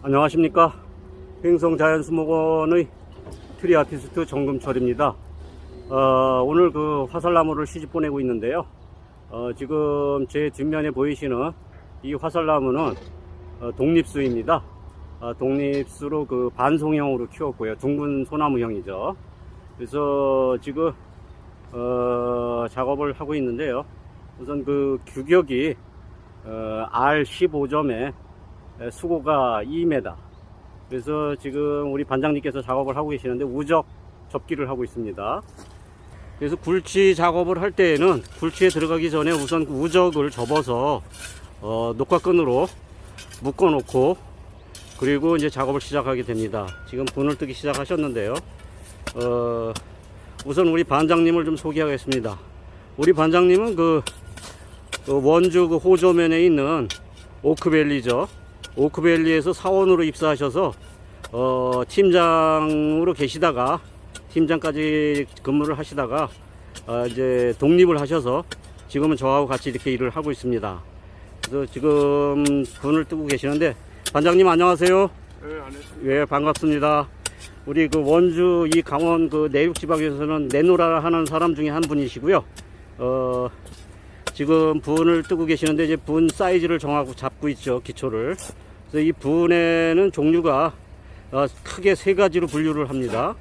안녕하십니까? 행성자연수목원의 트리 아티스트 정금철입니다. 어, 오늘 그 화살나무를 시집 보내고 있는데요. 어, 지금 제 뒷면에 보이시는 이 화살나무는 어, 독립수입니다. 어, 독립수로 그 반송형으로 키웠고요. 둥근 소나무형이죠. 그래서 지금 어, 작업을 하고 있는데요. 우선 그 규격이 어, R15점에 수고가 2m. 그래서 지금 우리 반장님께서 작업을 하고 계시는데 우적 접기를 하고 있습니다. 그래서 굴치 작업을 할 때에는 굴치에 들어가기 전에 우선 그 우적을 접어서 어, 녹화끈으로 묶어 놓고 그리고 이제 작업을 시작하게 됩니다. 지금 분을 뜨기 시작하셨는데요. 어, 우선 우리 반장님을 좀 소개하겠습니다. 우리 반장님은 그, 그 원주 그 호조면에 있는 오크밸리죠. 오크밸리에서 사원으로 입사하셔서 어, 팀장으로 계시다가 팀장까지 근무를 하시다가 어, 이제 독립을 하셔서 지금은 저하고 같이 이렇게 일을 하고 있습니다. 그래서 지금 분을 뜨고 계시는데 반장님 안녕하세요. 네, 안 했습니다. 예 반갑습니다. 우리 그 원주 이 강원 그 내륙 지방에서는 내노라 하는 사람 중에 한 분이시고요. 어, 지금 분을 뜨고 계시는데 이제 분 사이즈를 정하고 잡고 있죠 기초를. 그래서 이 분에는 종류가 어, 크게 세 가지로 분류를 합니다.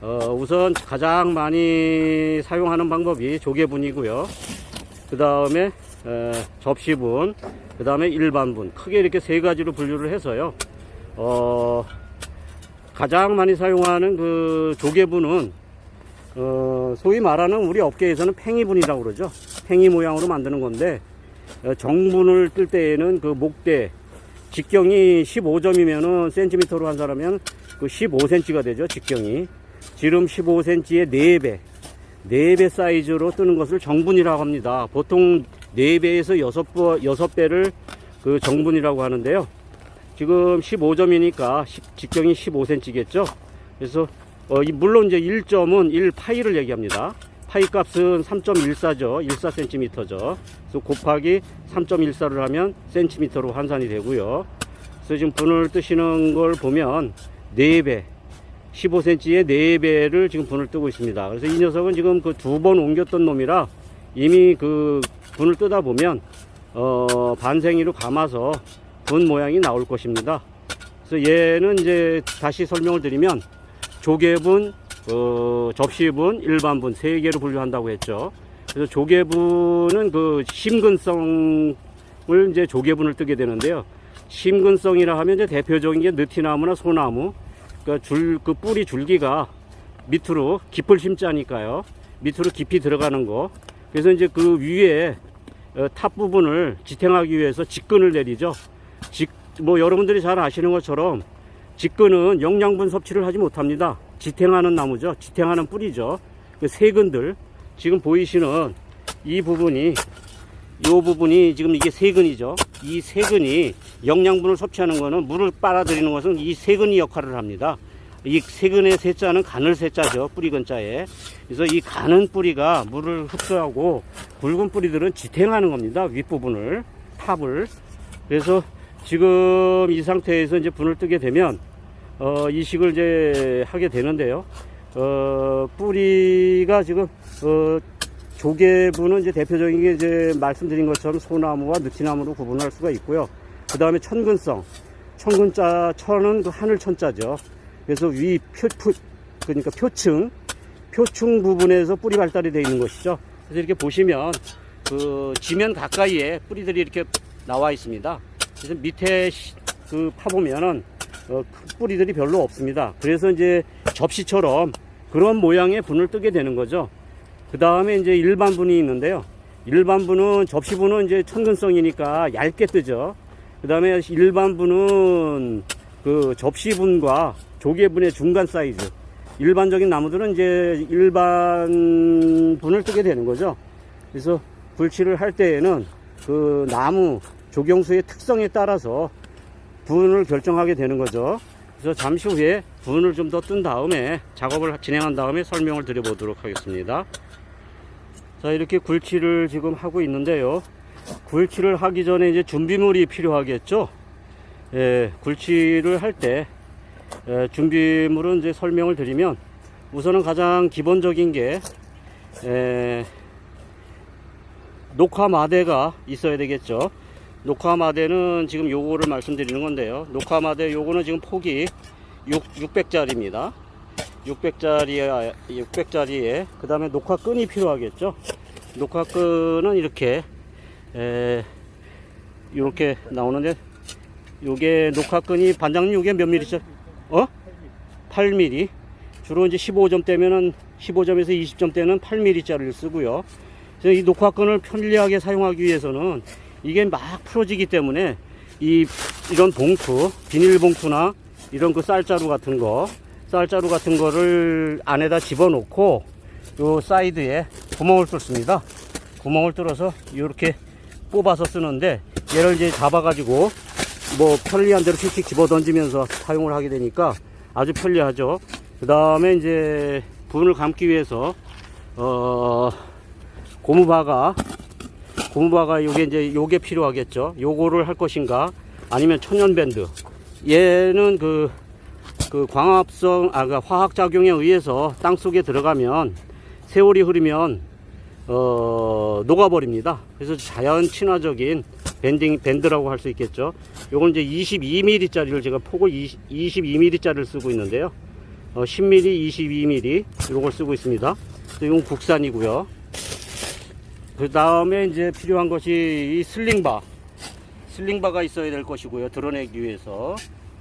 어, 우선 가장 많이 사용하는 방법이 조개분이고요. 그 다음에 접시분, 그 다음에 일반분. 크게 이렇게 세 가지로 분류를 해서요. 어, 가장 많이 사용하는 그 조개분은 어, 소위 말하는 우리 업계에서는 팽이분이라고 그러죠. 팽이 모양으로 만드는 건데 어, 정분을 뜰 때에는 그 목대 직경이 15점이면은 센티미터로 한 사람이면 그 15cm가 되죠. 직경이 지름 15cm의 4배 4배 사이즈로 뜨는 것을 정분이라고 합니다. 보통 4배에서 6배, 6배를 그 정분이라고 하는데요. 지금 15점이니까 직경이 15cm겠죠. 그래서 어, 이 물론 이제 1점은 1파이를 얘기합니다. 파이 값은 3.14죠. 14cm죠. 그래서 곱하기 3.14를 하면 센티미터로 환산이 되고요. 그래서 지금 분을 뜨시는 걸 보면 4배, 15cm의 4배를 지금 분을 뜨고 있습니다. 그래서 이 녀석은 지금 그 두 번 옮겼던 놈이라 이미 그 분을 뜨다 보면 어, 반생이로 감아서 분 모양이 나올 것입니다. 그래서 얘는 이제 다시 설명을 드리면 조개분, 어, 접시분, 일반분 세 개로 분류한다고 했죠. 그래서 조개분은 그 심근성을 이제 조개분을 뜨게 되는데요. 심근성이라 하면 이제 대표적인 게 느티나무나 소나무, 그러니까 줄, 그 뿌리 줄기가 밑으로 깊을 심자니까요. 밑으로 깊이 들어가는 거. 그래서 이제 그 위에 어, 탑 부분을 지탱하기 위해서 직근을 내리죠. 직, 뭐 여러분들이 잘 아시는 것처럼 직근은 영양분 섭취를 하지 못합니다. 지탱하는 나무죠. 지탱하는 뿌리죠. 그 세근들 지금 보이시는 이 부분이 이 부분이 지금 이게 세근이죠. 이 세근이 영양분을 섭취하는 거는 물을 빨아들이는 것은 이 세근이 역할을 합니다. 이 세근의 세자는 가늘 세자죠. 뿌리 근자에. 그래서 이 가는 뿌리가 물을 흡수하고 굵은 뿌리들은 지탱하는 겁니다. 윗부분을 탑을. 그래서 지금 이 상태에서 이제 분을 뜨게 되면 어, 이식을 이제 하게 되는데요. 어, 뿌리가 지금, 어, 조개분은 이제 대표적인 게 이제 말씀드린 것처럼 소나무와 느티나무로 구분할 수가 있고요. 그 다음에 천근성. 천근자, 천은 그 하늘 천자죠. 그래서 위 표, 표, 그러니까 표층, 표층 부분에서 뿌리 발달이 되어 있는 것이죠. 그래서 이렇게 보시면 그 지면 가까이에 뿌리들이 이렇게 나와 있습니다. 그래서 밑에 시- 그 파보면은 어, 큰 뿌리들이 별로 없습니다. 그래서 이제 접시처럼 그런 모양의 분을 뜨게 되는 거죠. 그 다음에 이제 일반 분이 있는데요. 일반 분은 접시 분은 이제 천근성이니까 얇게 뜨죠. 그 다음에 일반 분은 그 접시 분과 조개 분의 중간 사이즈. 일반적인 나무들은 이제 일반 분을 뜨게 되는 거죠. 그래서 불치를 할 때에는 그 나무 조경수의 특성에 따라서 분을 결정하게 되는 거죠. 그래서 잠시 후에 분을 좀 더 뜬 다음에 작업을 진행한 다음에 설명을 드려보도록 하겠습니다. 자, 이렇게 굴치를 지금 하고 있는데요. 굴치를 하기 전에 이제 준비물이 필요하겠죠. 예, 굴치를 할때 준비물은 이제 설명을 드리면 우선은 가장 기본적인 게 에, 녹화 마대가 있어야 되겠죠. 녹화 마대는 지금 요거를 말씀드리는 건데요. 녹화 마대 요거는 지금 폭이 6, 600짜리입니다. 600짜리에 600짜리에 그 다음에 녹화 끈이 필요하겠죠. 녹화 끈은 이렇게 에, 이렇게 나오는데 요게 녹화 끈이 반장님 요게 몇 미리죠? 어? 8mm. 주로 이제 15점 대면은 15점에서 20점 대는 8mm짜리를 쓰고요. 이 녹화끈을 편리하게 사용하기 위해서는 이게 막 풀어지기 때문에 이 이런 봉투, 비닐 봉투나 이런 그 쌀자루 같은 거, 쌀자루 같은 거를 안에다 집어넣고 요 사이드에 구멍을 뚫습니다. 구멍을 뚫어서 이렇게 뽑아서 쓰는데 얘를 이제 잡아 가지고 뭐 편리한 대로 휙휙 집어 던지면서 사용을 하게 되니까 아주 편리하죠. 그 다음에 이제 분을 감기 위해서 어 고무바가 고무바가 요게 이제 요게 필요하겠죠. 요거를 할 것인가 아니면 천연밴드. 얘는 그, 그 광합성, 아, 그 화학작용에 의해서 땅 속에 들어가면 세월이 흐르면 어, 녹아버립니다. 그래서 자연 친화적인 밴딩, 밴드라고 할 수 있겠죠. 요건 이제 22mm짜리를 제가 폭을 20, 22mm짜리를 쓰고 있는데요. 어, 10mm, 22mm 요걸 쓰고 있습니다. 이건 국산이고요. 그 다음에 이제 필요한 것이 이 슬링바. 슬링바가 있어야 될 것이고요. 드러내기 위해서.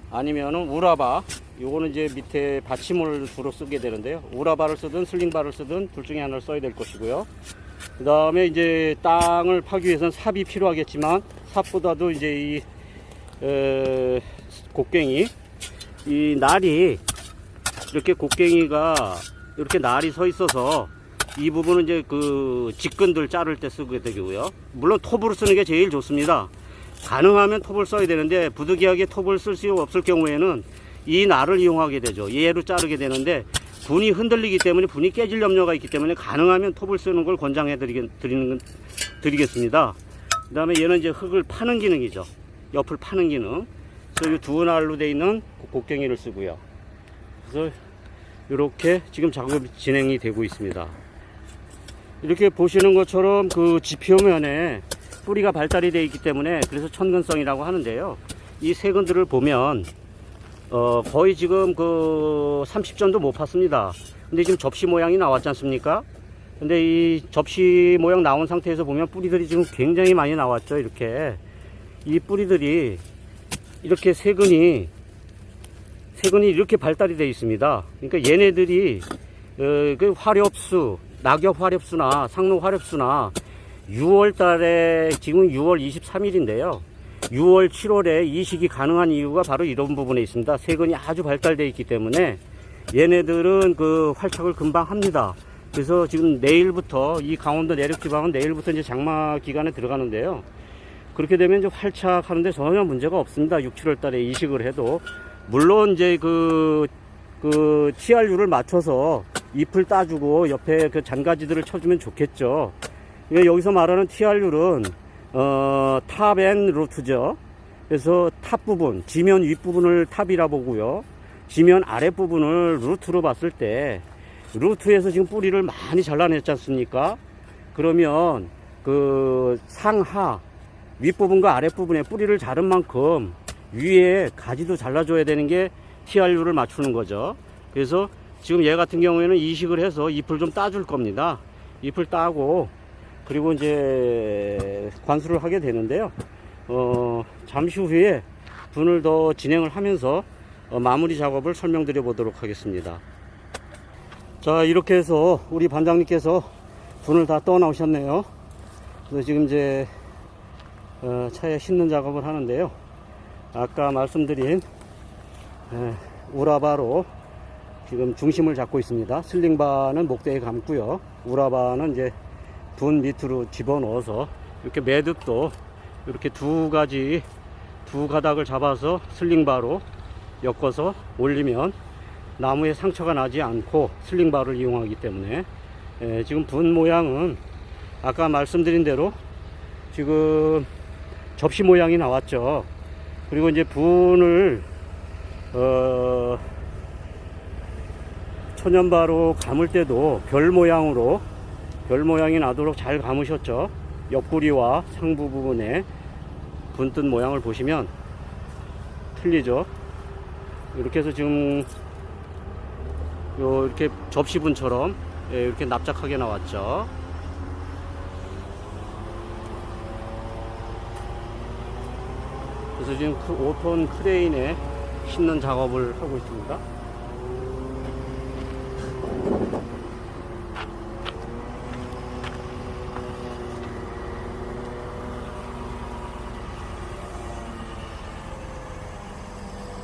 아니면은 우라바. 요거는 이제 밑에 받침을 주로 쓰게 되는데요. 우라바를 쓰든 슬링바를 쓰든 둘 중에 하나를 써야 될 것이고요. 그 다음에 이제 땅을 파기 위해서는 삽이 필요하겠지만 삽보다도 이제 이 에, 곡괭이 이 날이 이렇게 곡괭이가 이렇게 날이 서 있어서 이 부분은 이제 그 직근들 자를 때 쓰게 되고요. 물론 톱으로 쓰는 게 제일 좋습니다. 가능하면 톱을 써야 되는데 부득이하게 톱을 쓸 수 없을 경우에는 이 날을 이용하게 되죠. 얘로 자르게 되는데 분이 흔들리기 때문에 분이 깨질 염려가 있기 때문에 가능하면 톱을 쓰는 걸 권장해 드리는 드리겠습니다. 그 다음에 얘는 이제 흙을 파는 기능이죠. 옆을 파는 기능. 그래서 이두 날로 되어 있는 곡괭이를 쓰고요. 그래서 이렇게 지금 작업이 진행이 되고 있습니다. 이렇게 보시는 것처럼 그 지표면에 뿌리가 발달이 되어 있기 때문에 그래서 천근성이라고 하는데요. 이 세근들을 보면 어 거의 지금 그 30전도 못 팠습니다. 근데 지금 접시 모양이 나왔지 않습니까? 근데 이 접시 모양 나온 상태에서 보면 뿌리들이 지금 굉장히 많이 나왔죠. 이렇게 이 뿌리들이 이렇게 세근이 세근이 이렇게 발달이 되어 있습니다. 그러니까 얘네들이 어, 그 화렵수, 낙엽 화렵수나 상록 화렵수나 6월 달에 지금 6월 23일인데요. 6월, 7월에 이식이 가능한 이유가 바로 이런 부분에 있습니다. 세근이 아주 발달되어 있기 때문에 얘네들은 그 활착을 금방 합니다. 그래서 지금 내일부터 이 강원도 내륙 지방은 내일부터 이제 장마 기간에 들어가는데요. 그렇게 되면 이제 활착하는데 전혀 문제가 없습니다. 6, 7월 달에 이식을 해도. 물론 이제 그, 그 TRU를 맞춰서 잎을 따주고 옆에 그 잔가지들을 쳐주면 좋겠죠. 여기서 말하는 TRU는 어, 탑앤 루트죠. 그래서 탑 부분, 지면 윗부분을 탑이라 보고요. 지면 아랫부분을 루트로 봤을 때 루트에서 지금 뿌리를 많이 잘라냈지 않습니까? 그러면 그 상하 윗부분과 아랫부분에 뿌리를 자른 만큼 위에 가지도 잘라줘야 되는 게 TRU를 맞추는 거죠. 그래서 지금 얘 같은 경우에는 이식을 해서 잎을 좀 따줄 겁니다. 잎을 따고 그리고 이제 관수를 하게 되는데요. 어, 잠시 후에 분을 더 진행을 하면서 어, 마무리 작업을 설명드려 보도록 하겠습니다. 자, 이렇게 해서 우리 반장님께서 분을 다 떠나오셨네요. 그래서 지금 이제 어, 차에 싣는 작업을 하는데요. 아까 말씀드린 에, 우라바로 지금 중심을 잡고 있습니다. 슬링바는 목대에 감고요. 우라바는 이제 분 밑으로 집어넣어서 이렇게 매듭도 이렇게 두 가지 두 가닥을 잡아서 슬링바로 엮어서 올리면 나무에 상처가 나지 않고 슬링바를 이용하기 때문에 에, 지금 분 모양은 아까 말씀드린 대로 지금 접시 모양이 나왔죠. 그리고 이제 분을 어, 천연바로 감을 때도 별 모양으로 별 모양이 나도록 잘 감으셨죠. 옆구리와 상부 부분에 분뜬 모양을 보시면 틀리죠. 이렇게 해서 지금 요 이렇게 접시분처럼 예, 이렇게 납작하게 나왔죠. 그래서 지금 그 5톤 크레인에 싣는 작업을 하고 있습니다.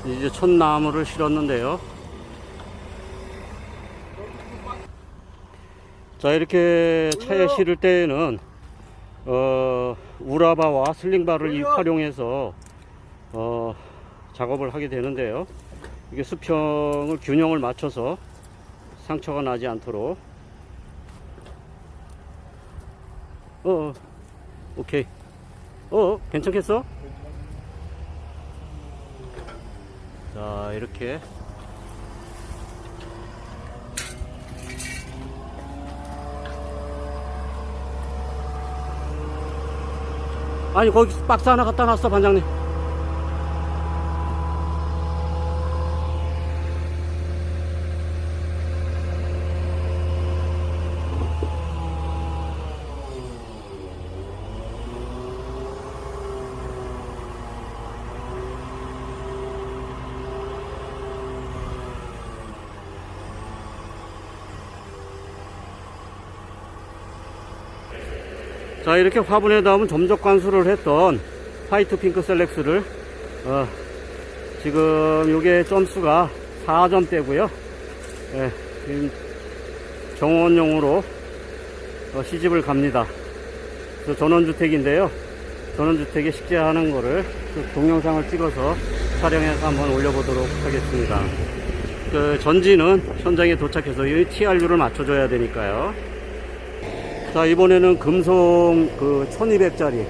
이제 첫 나무를 실었는데요. 자 이렇게 차에 실을 때에는 어, 우라바와 슬링바를 이- 활용해서 어, 작업을 하게 되는데요. 이게 수평을 균형을 맞춰서 상처가 나지 않도록. 어, 어. 오케이. 어 괜찮겠어? 자 이렇게. 아니 거기 박스 하나 갖다 놨어 반장님 자 이렇게 화분에 담은 점적 관수를 했던 화이트 핑크 셀렉스를 어, 지금 요게 점수가 4점대고요. 예, 지금 정원용으로 어, 시집을 갑니다. 전원주택인데요. 전원주택에 식재하는 거를 그 동영상을 찍어서 촬영해서 한번 올려보도록 하겠습니다. 그 전지는 현장에 도착해서 이 TRU를 맞춰줘야 되니까요 자 이번에는 금속 그 1200짜리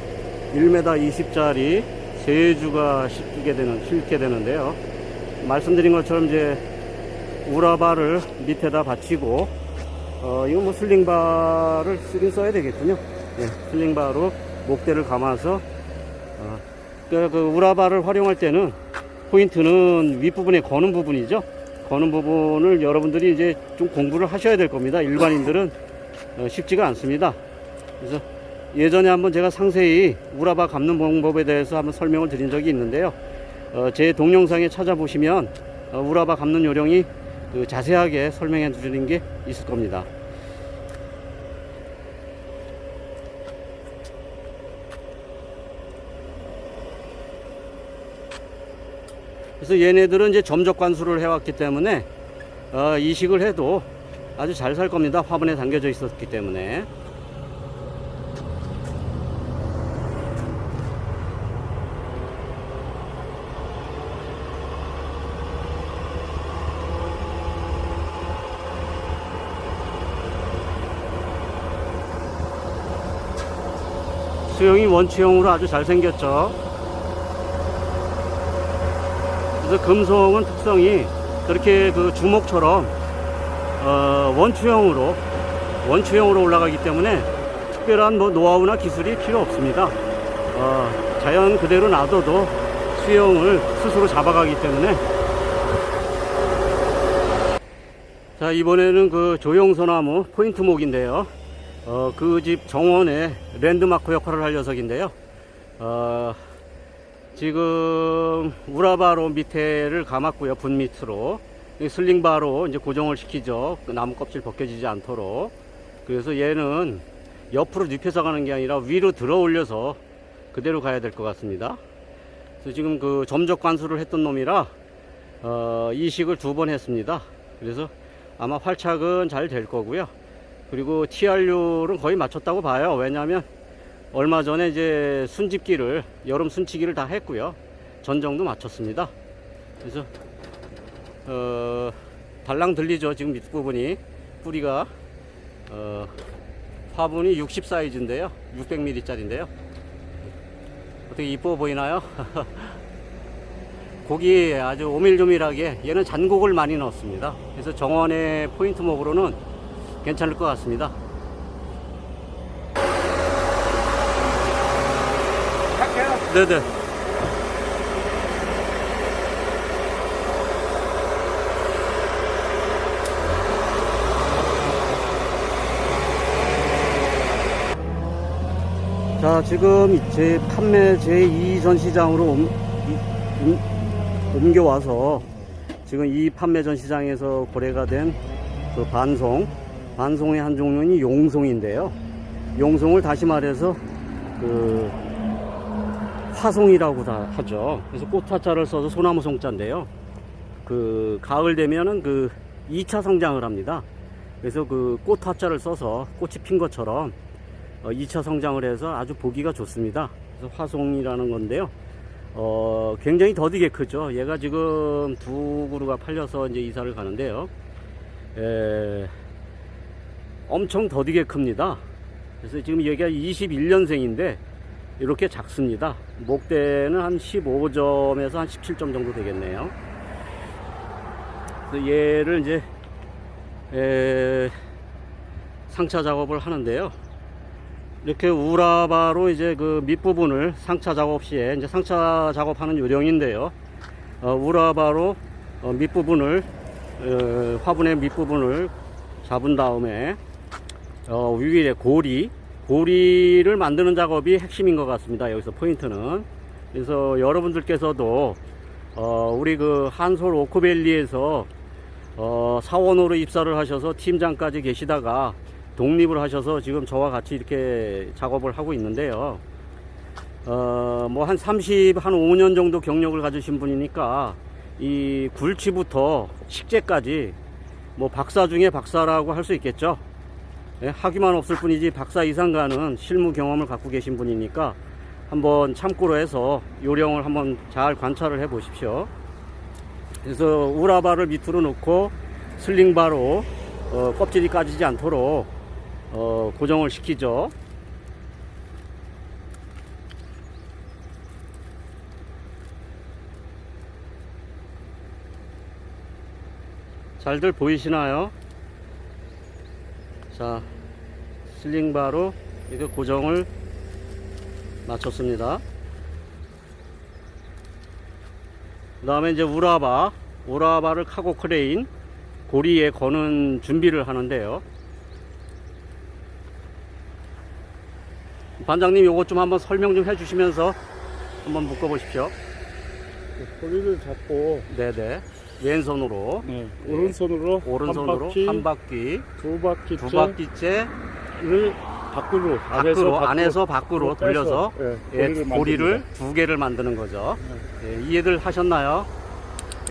1m 20짜리 세 주가 실게 되는 실게 되는데요. 말씀드린 것처럼 이제 우라바를 밑에다 받치고 어 이거 뭐 슬링바를 쓰긴 써야 되겠군요. 예, 슬링바로 목대를 감아서 어, 그, 그 우라바를 활용할 때는 포인트는 윗부분에 거는 부분이죠. 거는 부분을 여러분들이 이제 좀 공부를 하셔야 될 겁니다. 일반인들은. 어, 쉽지가 않습니다. 그래서 예전에 한번 제가 상세히 우라바 감는 방법에 대해서 한번 설명을 드린 적이 있는데요. 어, 제 동영상에 찾아보시면 어, 우라바 감는 요령이 그 자세하게 설명해 드리는 게 있을 겁니다. 그래서 얘네들은 이제 점적 관수를 해왔기 때문에 어, 이식을 해도 아주 잘 살 겁니다. 화분에 담겨져 있었기 때문에. 수영이 원추형으로 아주 잘 생겼죠. 그래서 금속은 특성이 그렇게 그 주먹처럼 어, 원추형으로 원추형으로 올라가기 때문에 특별한 뭐 노하우나 기술이 필요 없습니다. 어, 자연 그대로 놔둬도 수영을 스스로 잡아가기 때문에 자 이번에는 그 조용소나무 포인트목인데요. 어, 그 집 정원의 랜드마크 역할을 할 녀석인데요. 어, 지금 우라바로 밑에를 감았고요. 분 밑으로. 이 슬링바로 이제 고정을 시키죠. 그 나무 껍질 벗겨지지 않도록. 그래서 얘는 옆으로 눕혀서 가는 게 아니라 위로 들어 올려서 그대로 가야 될 것 같습니다. 그래서 지금 그 점적 관수를 했던 놈이라 어, 이식을 두 번 했습니다. 그래서 아마 활착은 잘 될 거고요. 그리고 TRU는 거의 맞췄다고 봐요. 왜냐하면 얼마 전에 이제 순집기를 여름 순치기를 다 했고요. 전정도 맞췄습니다. 그래서 어, 달랑 들리죠. 지금 밑부분이 뿌리가 어, 화분이 60 사이즈인데요. 600mm 짜리인데요. 어떻게 이뻐 보이나요? 고기 아주 오밀조밀하게 얘는 잔곡을 많이 넣었습니다. 그래서 정원의 포인트 먹으로는 괜찮을 것 같습니다. 네네. 자, 지금 제 판매 제2 전시장으로 옮, 이- 옮- 옮겨와서 지금 이 판매 전시장에서 거래가 된 그 반송, 반송의 한 종류는 용송인데요. 용송을 다시 말해서 그 화송이라고 다 하죠. 그래서 꽃화자를 써서 소나무 송자인데요. 그 가을 되면은 그 2차 성장을 합니다. 그래서 그 꽃화자를 써서 꽃이 핀 것처럼 어, 2차 성장을 해서 아주 보기가 좋습니다. 그래서 화송이라는 건데요. 어, 굉장히 더디게 크죠. 얘가 지금 두 그루가 팔려서 이제 이사를 가는데요. 에, 엄청 더디게 큽니다. 그래서 지금 얘가 21년생인데 이렇게 작습니다. 목대는 한 15점에서 한 17점 정도 되겠네요. 그래서 얘를 이제 에, 상차 작업을 하는데요. 이렇게 우라바로 이제 그 밑부분을 상차 작업 시에 이제 상차 작업하는 요령인데요. 어, 우라바로 어, 밑부분을 어, 화분의 밑부분을 잡은 다음에 어, 위에 고리 고리를 만드는 작업이 핵심인 것 같습니다. 여기서 포인트는 그래서 여러분들께서도 어, 우리 그 한솔 오크밸리에서 어, 사원으로 입사를 하셔서 팀장까지 계시다가 독립을 하셔서 지금 저와 같이 이렇게 작업을 하고 있는데요. 어, 뭐 한 30, 한 5년 정도 경력을 가지신 분이니까 이 굴치부터 식재까지 뭐 박사 중에 박사라고 할 수 있겠죠. 예, 학위만 없을 뿐이지 박사 이상 가는 실무 경험을 갖고 계신 분이니까 한번 참고로 해서 요령을 한번 잘 관찰을 해 보십시오. 그래서 우라바를 밑으로 놓고 슬링바로 어, 껍질이 까지지 않도록 어, 고정을 시키죠. 잘들 보이시나요? 자, 슬링바로 이거 고정을 맞췄습니다. 그 다음에 이제 우라바, 우라바를 카고 크레인 고리에 거는 준비를 하는데요. 반장님 요것 좀 한번 설명 좀 해주시면서 한번 묶어 보십시오. 고리를 잡고 네네. 왼손으로, 네, 오른손으로 오른손으로 한 바퀴, 두 바퀴, 두 바퀴째 를 밖으로, 밖으로, 안에서 밖으로 돌려서 예, 예, 고리를, 고리를 만듭니다. 두 개를 만드는 거죠. 예, 이해들 하셨나요?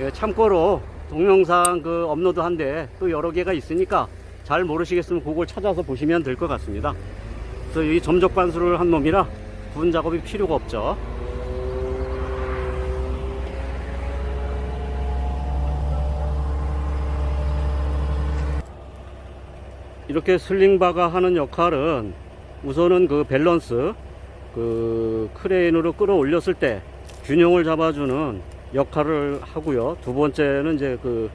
예, 참고로 동영상 그 업로드한데 또 여러 개가 있으니까 잘 모르시겠으면 그걸 찾아서 보시면 될 것 같습니다. 그래서 이 점적 관수를 한 놈이라 분 작업이 필요가 없죠. 이렇게 슬링바가 하는 역할은 우선은 그 밸런스 그 크레인으로 끌어올렸을 때 균형을 잡아주는 역할을 하고요. 두 번째는 이제 그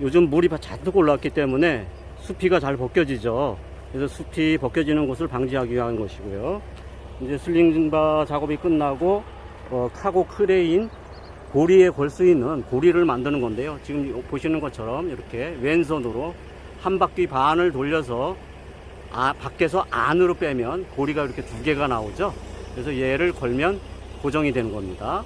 요즘 물이 잔뜩 올라왔기 때문에 수피가 잘 벗겨지죠. 그래서 수피 벗겨지는 것을 방지하기 위한 것이고요. 이제 슬링바 작업이 끝나고 어, 카고 크레인 고리에 걸 수 있는 고리를 만드는 건데요. 지금 보시는 것처럼 이렇게 왼손으로 한 바퀴 반을 돌려서 아, 밖에서 안으로 빼면 고리가 이렇게 두 개가 나오죠. 그래서 얘를 걸면 고정이 되는 겁니다.